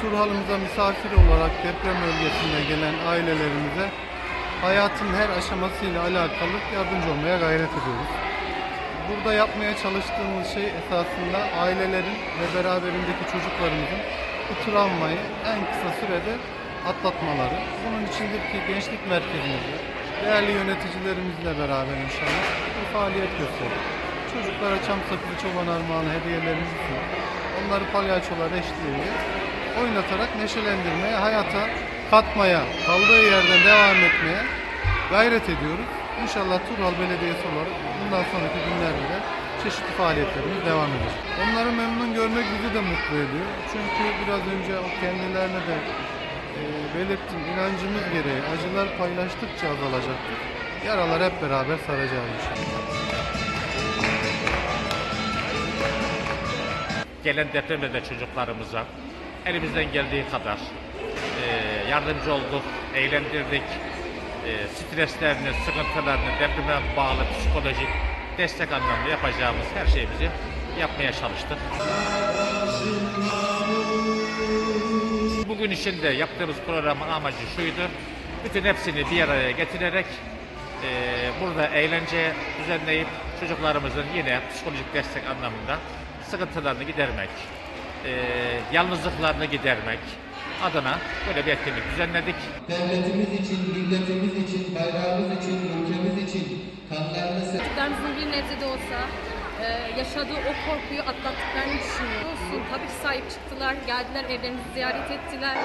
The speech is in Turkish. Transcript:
Turhalımıza misafir olarak deprem bölgesinde gelen ailelerimize hayatın her aşamasıyla alakalı yardımcı olmaya gayret ediyoruz. Burada yapmaya çalıştığımız şey esasında ailelerin ve beraberindeki çocuklarımızın bu travmayı en kısa sürede atlatmaları. Bunun içindir ki gençlik merkezimizde değerli yöneticilerimizle beraber inşallah bir faaliyet gösterdik. Çocuklara çam sakızı çoban armağanı hediyelerimizi sunduk. Onları palyaçolar eşliğiyle oynatarak neşelendirmeye, hayata katmaya, kaldığı yerden devam etmeye gayret ediyoruz. İnşallah Turhal Belediyesi olarak bundan sonraki günlerde de çeşitli faaliyetlerimiz devam edecek. Onları memnun görmek bizi de mutlu ediyor. Çünkü biraz önce o kendilerine de e, belirttim inancımız gereği acılar paylaştıkça azalacaktır. Yaralar hep beraber saracağız inşallah. gelen depremde çocuklarımıza elimizden geldiği kadar e, yardımcı olduk, eğlendirdik. E, streslerini, sıkıntılarını, depreme bağlı psikolojik destek anlamında yapacağımız her şeyimizi yapmaya çalıştık. Bugün içinde yaptığımız programın amacı şuydu. Bütün hepsini bir araya getirerek e, burada eğlence düzenleyip çocuklarımızın yine psikolojik destek anlamında sıkıntılarını gidermek, e, yalnızlıklarını gidermek adına böyle bir etkinlik düzenledik. devletimiz için, milletimiz için, bayrağımız için, ülkemiz için kanlarını Çocuklarımızın bir nebze de olsa e, yaşadığı o korkuyu atlattıklarını düşünüyorum. Olsun, tabii ki sahip çıktılar, geldiler evlerimizi ziyaret ettiler.